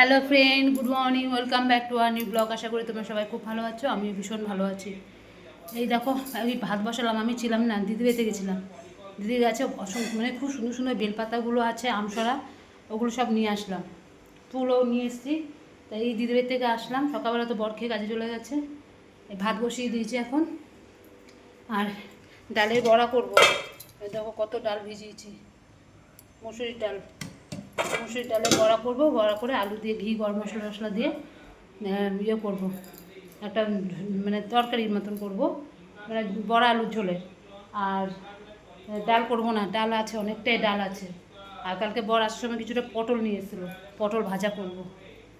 Hello friend good morning welcome back to our new blog আশা করি তোমরা সবাই খুব ভালো আছো। আমি ভীষণ ভালো আছি। এই দেখো, আমি ভাত বসালাম। আমি ছিলাম না, দিদি বেতে গেছিলাম। দিদি গাছে, অসংখ্য মানে খুব সুন্দর সুন্দর বেলপাতাগুলো আছে, আমসরা, ওগুলো সব নিয়ে আসলাম। ফুলও নিয়ে এসেছি। তাই এই দিদি থেকে আসলাম। সকালবেলা তো বর খেয়ে কাজে চলে গেছে। এই ভাত বসিয়ে দিয়েছি এখন। আর ডালের বড়া করব। দেখো কত ডাল ভিজিয়েছি। মুসুরির ডাল। মুসুরির ডালে বড়া করব, বড়া করে আলু দিয়ে ঘি, গরম মশলা মশলা দিয়ে ইয়ে করব। একটা মানে তরকারির মতন করব। মানে বড়া আলুর ঝোলের আর ডাল করব না, ডাল আছে, অনেকটাই ডাল আছে। আর কালকে আসার সময় কিছুটা পটল নিয়ে এসেছিল। পটল ভাজা করব।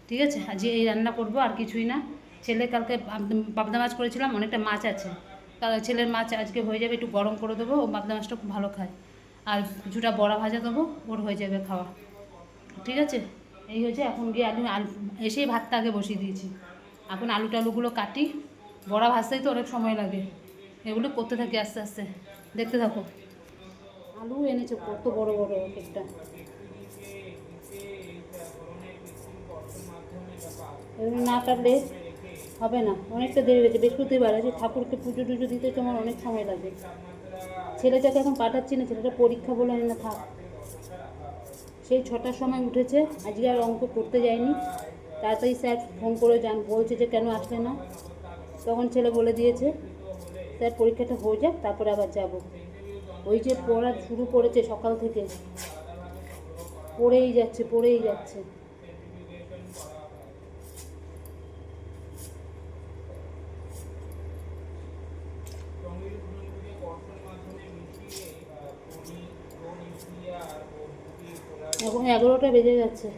ঠিক আছে? আজ এই রান্না করব, আর কিছুই না। ছেলে কালকে পাব- পাবদা মাছ করেছিলাম, অনেকটা মাছ আছে। ছেলের মাছ আজকে হয়ে যাবে, একটু গরম করে দেবো, ও পাবদা মাছটা খুব ভালো খায়। আর কিছুটা বড়া ভাজা দেবো, ওর হয়ে যাবে খাওয়া। ঠিক আছে? এই হয়েছে, এখন গিয়ে আলু আলু, এসেই ভাতটা আগে বসিয়ে দিয়েছি। এখন আলু টালুগুলো কাটি, বড়া ভাজতেই তো অনেক সময় লাগে। এগুলো করতে থাকি আস্তে আস্তে। দেখতে থাকো। আলু এনেছে, কত বড় বড় এক একটা এগুলো না কাটলে হবে না। অনেকটা দেরি হয়েছে, বৃহস্পতিবার আছে ঠাকুরকে পুজো টুজো দিতে তোমার অনেক সময় লাগে। ছেলেটাকে এখন পাঠাচ্ছি না, ছেলেটা পরীক্ষা বলে না, থাক। সেই ছটার সময় উঠেছে। আজকে আর অঙ্ক করতে যায়নি। তাড়াতাড়ি স্যার ফোন করে জান, বলছে যে কেন আসলে না। তখন ছেলে বলে দিয়েছে, স্যার, পরীক্ষাটা হয়ে যাক, তারপরে আবার যাব। ওই যে পড়া শুরু করেছে সকাল থেকে। পড়েই যাচ্ছে পড়েই যাচ্ছে। এখন এগারোটা বেজে যাচ্ছে।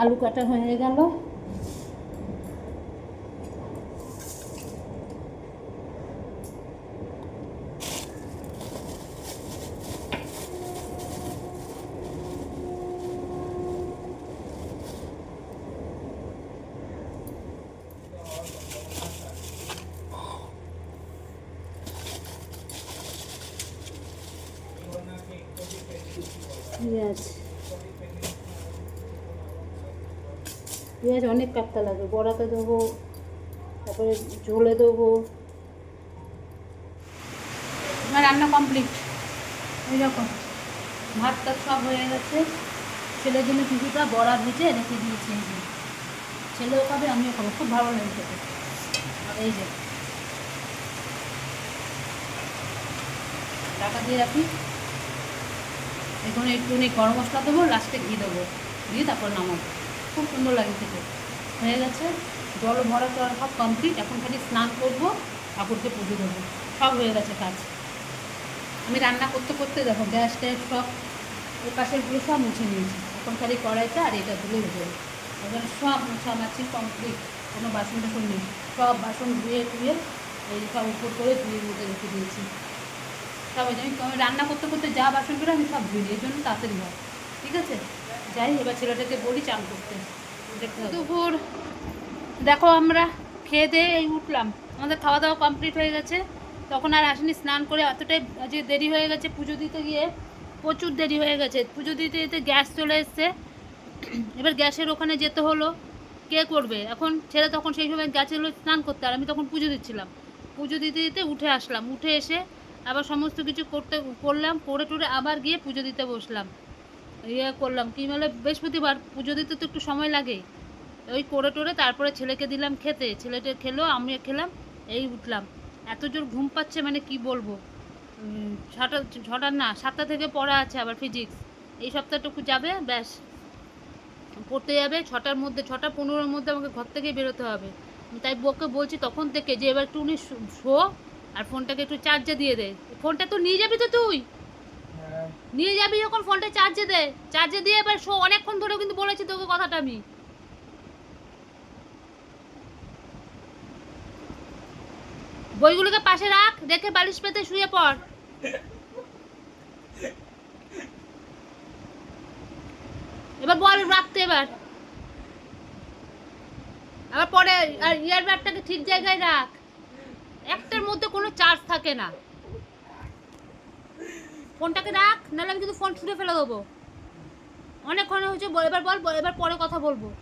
আলু কাটা হয়ে গেল। পেঁয়াজ। পেঁয়াজ অনেক কাটতে লাগে। বড়াতে দেবো, তারপরে ঝোলে দেবো। আমার রান্না কমপ্লিট। ওই রকম ভাত টাত সব হয়ে গেছে। ছেলের জন্য কিছুটা বড়া ভেজে রেখে দিয়েছি এই যে। ছেলেও খাবে, আমিও খাব। খুব ভালো লাগে খেতে। এই যে, টাকা দিয়ে রাখি। এখন একটুখানি গরম মশলা দেবো লাস্টে ঘি দেবো। দিয়ে তারপর নামাবো। খুব সুন্দর লাগে খেতে। হয়ে গেছে। জল ভরা টরা সব কমপ্লিট এখন খালি স্নান করব ঠাকুরকে পুজো দেবো। সব হয়ে গেছে কাজ। আমি রান্না করতে করতে দেখো, গ্যাস ট্যাস সব ওই পাশেরগুলো সব মুছে নিয়েছি। এখন খালি কড়াইটা আর এটা তুলে দেবো। এবার সব মোছা মাছি কমপ্লিট কোনো বাসন টাসন নেই। সব বাসন ধুয়ে ধুয়ে এই সব উপর করে ধুয়ে মধ্যে রেখে দিয়েছি। সব ওই জন্য রান্না করতে করতে যা বাসনগুলো আমি সব ধুই এই জন্য তাড়াতাড়ি হয়। ঠিক আছে? যাই, এবার ছেলেটাকে বলি চান করতে। দুপুর। দেখো আমরা খেয়ে দিয়ে এই উঠলাম। আমাদের খাওয়া দাওয়া কমপ্লিট হয়ে গেছে। তখন আর আসেনি স্নান করে, এতটাই যে দেরি হয়ে গেছে পুজো দিতে গিয়ে। প্রচুর দেরি হয়ে গেছে। পুজো দিতে দিতে গ্যাস চলে এসছে। এবার গ্যাসের ওখানে যেতে হলো। কে করবে? এখন ছেলে তখন সেই সময় হলো স্নান করতে, আর আমি তখন পুজো দিচ্ছিলাম। পুজো দিতে দিতে উঠে আসলাম। উঠে এসে আবার সমস্ত কিছু করতে, করলাম, করে টুরে আবার গিয়ে পুজো দিতে বসলাম। ইয়ে করলাম, কি বলে, বৃহস্পতিবার পুজো দিতে তো একটু সময় লাগে। ওই করে টোরে তারপরে ছেলেকে দিলাম খেতে। ছেলেটা খেলো আমি খেলাম, এই উঠলাম। এত জোর ঘুম পাচ্ছে মানে কি বলব? ছটা ছটার না, সাতটা থেকে পড়া আছে আবার ফিজিক্স এই সপ্তাহটুকু যাবে, ব্যাস। পড়তে যাবে, ছটার মধ্যে, ছটা পনেরোর মধ্যে আমাকে ঘর থেকে বেরোতে হবে। তাই বউকে বলছি, তখন থেকে যে এবার একটু উনি শো আর ফোনটাকে একটু চার্জে দিয়ে দে। ফোনটা তো নিয়ে যাবি তো তুই? নিয়ে যাবি যখন ফোনটা চার্জে দে। চার্জে দিয়ে এবার শো অনেকক্ষণ ধরে কিন্তু বলেছি তোকে কথাটা আমি। বইগুলোকে পাশে রাখ রেখে বালিশ পেতে শুয়ে পড়। এবার বল রাখতে এবার। আবার পরে আর ইয়ার ব্যাগটাকে ঠিক জায়গায় রাখ। মধ্যে কোনো চার্জ থাকে না। ফোনটাকে রাখ, নাহলে আমি কিন্তু ফোন ছুঁড়ে ফেলে দেবো। অনেকক্ষণ হয়েছে, বল- এবার বল এবার পরে কথা বলব।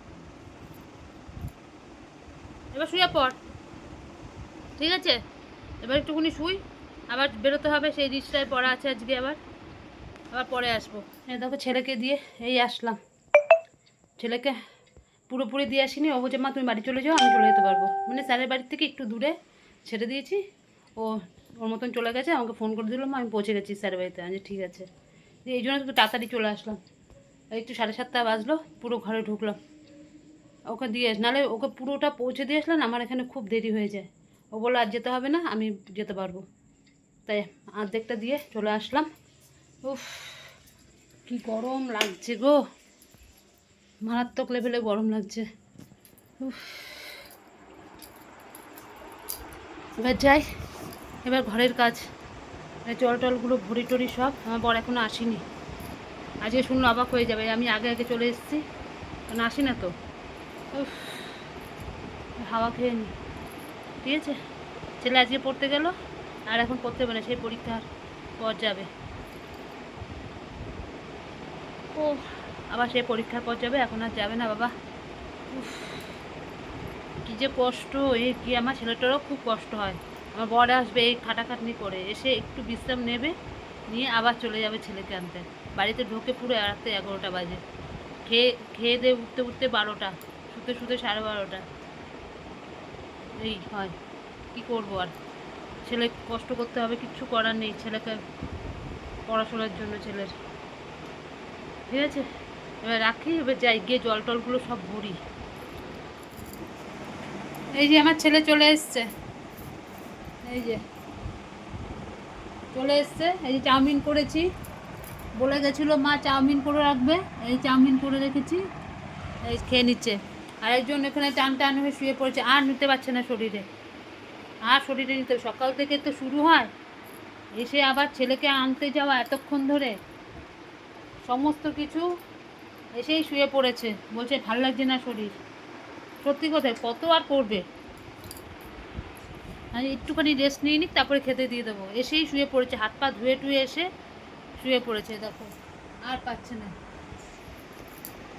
এবার শুয়ে পড়। ঠিক আছে? এবার একটুখানি শুই, আবার বেরোতে হবে, সেই রিচটায় পড়া আছে আজকে আবার। আবার পরে আসব। এই দেখো ছেলেকে দিয়ে, এই আসলাম। ছেলেকে পুরোপুরি দিয়ে আসিনি। ও বলছে, মা, তুমি বাড়ি চলে যাও, আমি চলে যেতে পারব। মানে স্যারের বাড়ির থেকে একটু দূরে। ছেড়ে দিয়েছি। ও, ওর মতন চলে গেছে, আমাকে ফোন করে দিলাম আমি পৌঁছে গেছি স্যার বাড়িতে। আমি ঠিক আছে। দিয়ে এই জন্য একটু তাড়াতাড়ি চলে আসলাম। একটু সাড়ে সাতটা বাজলো, পুরো ঘরে ঢুকলাম। ওকে দিয়ে আস নাহলে ওকে পুরোটা পৌঁছে দিয়ে আসলেন আমার এখানে খুব দেরি হয়ে যায়। ও বলল, আর যেতে হবে না, আমি যেতে পারব। তাই অর্ধেকটা দিয়ে চলে আসলাম। উফ, কি গরম লাগছে গো। মারাত্মক লেভেলে গরম লাগছে। উফ। এবার যাই, এবার ঘরের কাজ। জল টলগুলো ভরি টরি সব, আমার বর এখনও আসেনি। আজকে শুনলে অবাক হয়ে যাবে, আমি আগে আগে চলে এসেছি। কারণ আসি না তো। হাওয়া খেয়ে নি। ঠিক আছে? ছেলে আজকে পড়তে গেল, আর এখন পড়তে না, সেই পরীক্ষার পর যাবে। ও আবার সে পরীক্ষার পর যাবে, এখন আর যাবে না বাবা। উফ। কী যে কষ্ট এই কি আমার ছেলেটারও খুব কষ্ট হয়। আমার বর আসবে এই খাটাখাটনি করে, এসে একটু বিশ্রাম নেবে, নিয়ে আবার চলে যাবে ছেলেকে আনতে। বাড়িতে ঢোকে পুরো রাতে এগারোটা বাজে। খেয়ে খেয়ে দিয়ে উঠতে উঠতে বারোটা, শুতে শুতে সাড়ে বারোটা। এই হয়, কি করব আর? ছেলে কষ্ট করতে হবে, কিচ্ছু করার নেই, ছেলেকে পড়াশোনার জন্য ছেলের। ঠিক আছে? এবার রাখি, এবার যাই, গিয়ে জল টলগুলো সব ভরি। এই যে আমার ছেলে চলে এসছে। এই যে। চলে এসছে। এই যে চাউমিন করেছি। বলে গেছিল, মা, চাউমিন করে রাখবে। এই চাউমিন করে রেখেছি। এই খেয়ে নিচ্ছে। আর একজন এখানে টান টান হয়ে শুয়ে পড়েছে। আর নিতে পারছে না শরীরে। আর শরীরে নিতে সকাল থেকে তো শুরু হয়। এসে আবার ছেলেকে আনতে যাওয়া এতক্ষণ ধরে। সমস্ত কিছু এসেই শুয়ে পড়েছে। বলছে, ভালো লাগছে না শরীর। সত্যি কথা কত আর করবে? আমি একটুখানি রেস্ট নিয়ে নিক, তারপরে খেতে দিয়ে দেবো। এসেই শুয়ে পড়েছে, হাত পা ধুয়ে টুয়ে এসে শুয়ে পড়েছে, দেখো। আর পাচ্ছে না।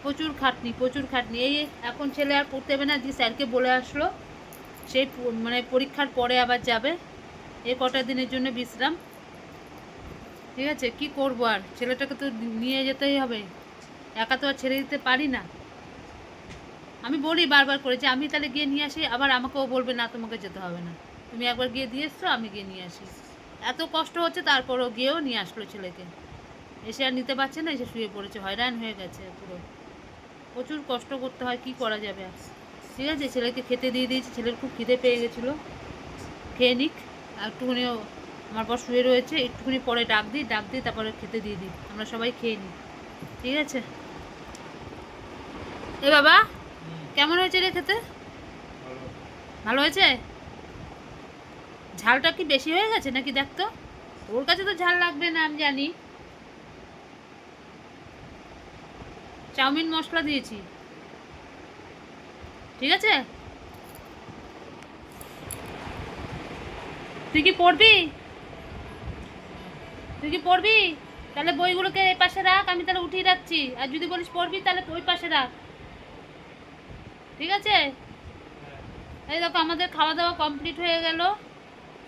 প্রচুর খাটনি প্রচুর খাটনি। এই এখন ছেলে আর পড়তে হবে না, যে স্যারকে বলে আসলো, সেই মানে পরীক্ষার পরে আবার যাবে। এই কটা দিনের জন্য বিশ্রাম। ঠিক আছে? কি করব আর? ছেলেটাকে তো নিয়ে যেতেই হবে। একা তো আর ছেড়ে দিতে পারি না। আমি বলি বারবার করে যে আমি তাহলে গিয়ে নিয়ে আসি, আবার আমাকেও বলবে, না, তোমাকে যেতে হবে না। তুমি একবার গিয়ে দিয়ে এসছো, আমি গিয়ে নিয়ে আসি। এত কষ্ট হচ্ছে, তারপরও গিয়েও নিয়ে আসলো ছেলেকে। এসে আর নিতে পারছে না, এসে শুয়ে পড়েছে, হয়রান হয়ে গেছে পুরো। প্রচুর কষ্ট করতে হয়, কি করা যাবে? ঠিক আছে, ছেলেকে খেতে দিয়ে দিয়েছি, ছেলের খুব খিদে পেয়ে গেছিল। খেয়ে নিক, আর একটুখানি ও- আমার পর শুয়ে রয়েছে, একটুখানি পরে ডাক দিই ডাক দিই তারপরে খেতে দিয়ে দিই। আমরা সবাই খেয়ে নিই। ঠিক আছে? এ বাবা কেমন হয়েছে রে খেতে? ভালো হয়েছে? ঝালটা কি বেশি হয়ে গেছে নাকি দেখ তো? কাছে তো ঝাল লাগবে না, আমি জানি। চাউমিন মশলা দিয়েছি। ঠিক আছে? তুই কি পড়বি? তুই কি পড়বি? তাহলে বইগুলোকে এই পাশে রাখ, আমি তাহলে উঠিয়ে রাখছি। আর যদি বলিস পড়বি, তাহলে ওই পাশে রাখ। ঠিক আছে? এই দেখো, আমাদের খাওয়া দাওয়া কমপ্লিট হয়ে গেল।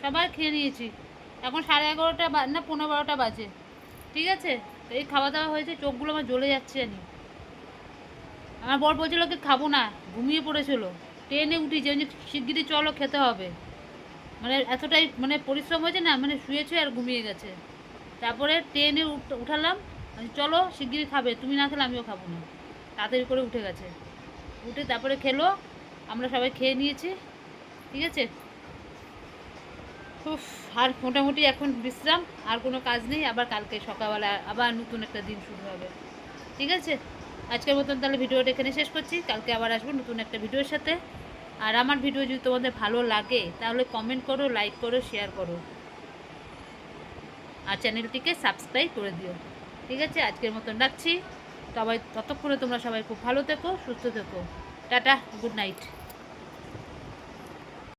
সবাই খেয়ে নিয়েছি। এখন সাড়ে এগারোটা না পনেরো বারোটা বাজে। ঠিক আছে? এই খাওয়া দাওয়া হয়েছে, চোখগুলো আমার জ্বলে যাচ্ছে জানি। আমার বর বলছিল কি, খাব না। ঘুমিয়ে পড়েছিল। ট্রেনে উঠেছে। যে শিগগিরই চলো, খেতে হবে। মানে এতটাই মানে পরিশ্রম হয়েছে না মানে শুয়েছে আর ঘুমিয়ে গেছে। তারপরে ট্রেনে উঠ- উঠালাম। চলো শিগগিরি খাবে। তুমি না খেলে আমিও খাব না। তাড়াতাড়ি করে উঠে গেছে। উঠে তারপরে খেলো। আমরা সবাই খেয়ে নিয়েছি। ঠিক আছে? উফ, আর মোটামুটি এখন বিশ্রাম আর কোনো কাজ নেই। আবার কালকে সকালবেলা আবার নতুন একটা দিন শুরু হবে। ঠিক আছে? আজকের মতন তাহলে ভিডিওটা এখানে শেষ করছি। কালকে আবার আসব নতুন একটা ভিডিওর সাথে। আর আমার ভিডিও যদি তোমাদের ভালো লাগে তাহলে কমেন্ট করো লাইক করো শেয়ার করো। আর চ্যানেলটিকে সাবস্ক্রাইব করে দিও। ঠিক আছে? আজকের মতন রাখছি। সবাই ততক্ষণে তোমরা সবাই খুব ভালো থেকো সুস্থ থেকো। Tata good night.